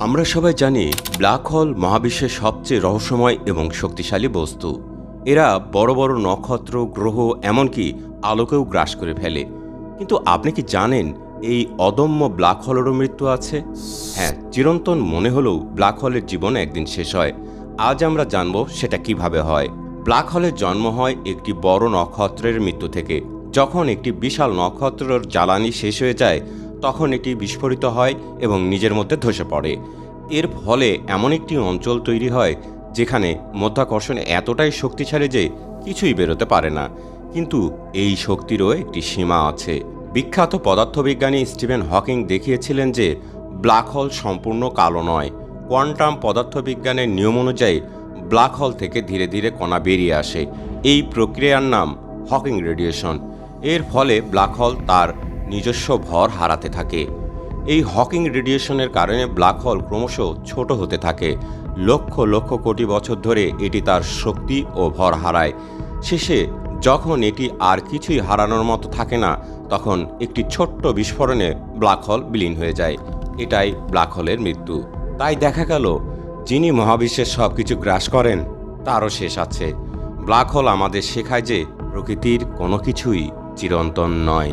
আমরা সবাই জানি ব্ল্যাক হোল মহাবিশ্বের সবচেয়ে রহস্যময় এবং শক্তিশালী বস্তু। এরা বড় বড় নক্ষত্র, গ্রহ, এমনকি আলোকেও গ্রাস করে ফেলে। কিন্তু আপনি কি জানেন এই অদম্য ব্ল্যাক হোলেরও মৃত্যু আছে? হ্যাঁ চিরন্তন মনে হলেও ব্ল্যাক হোলের জীবন একদিন শেষ হয়। আজ আমরা জানব সেটা কীভাবে হয়। ব্ল্যাক হোলের জন্ম হয় একটি বড় নক্ষত্রের মৃত্যু থেকে। যখন একটি বিশাল নক্ষত্রের জ্বালানি শেষ হয়ে যায় তখন এটি বিস্ফোরিত হয় এবং নিজের মধ্যে ধসে পড়ে। এর ফলে এমন একটি অঞ্চল তৈরি হয় যেখানে মধ্যাকর্ষণ এতটাই শক্তিশালী যে কিছুই বেরোতে পারে না। কিন্তু এই শক্তিরও একটি সীমা আছে। বিখ্যাত পদার্থবিজ্ঞানী স্টিভেন হকিং দেখিয়েছিলেন যে ব্ল্যাক হল সম্পূর্ণ কালো নয়। কোয়ান্টাম পদার্থবিজ্ঞানের নিয়ম অনুযায়ী ব্ল্যাক হল থেকে ধীরে ধীরে কণা বেরিয়ে আসে। এই প্রক্রিয়ার নাম হকিং রেডিয়েশন। এর ফলে ব্ল্যাক হল তার নিজস্ব ভর হারাতে থাকে। এই হকিং রেডিয়েশনের কারণে ব্ল্যাক হোল ক্রমশ ছোট হতে থাকে। লক্ষ লক্ষ কোটি বছর ধরে এটি তার শক্তি ও ভর হারায়। শেষে যখন এটি আর কিছুই হারানোর মতো থাকে না, তখন একটি ছোট্ট বিস্ফোরণে ব্ল্যাক হোল বিলীন হয়ে যায়। এটাই ব্ল্যাক হোলের মৃত্যু। তাই দেখা গেল, যিনি মহাবিশ্বের সব কিছু গ্রাস করেন, তারও শেষ আছে। ব্ল্যাক হোল আমাদের শেখায় যে প্রকৃতির কোনো কিছুই চিরন্তন নয়।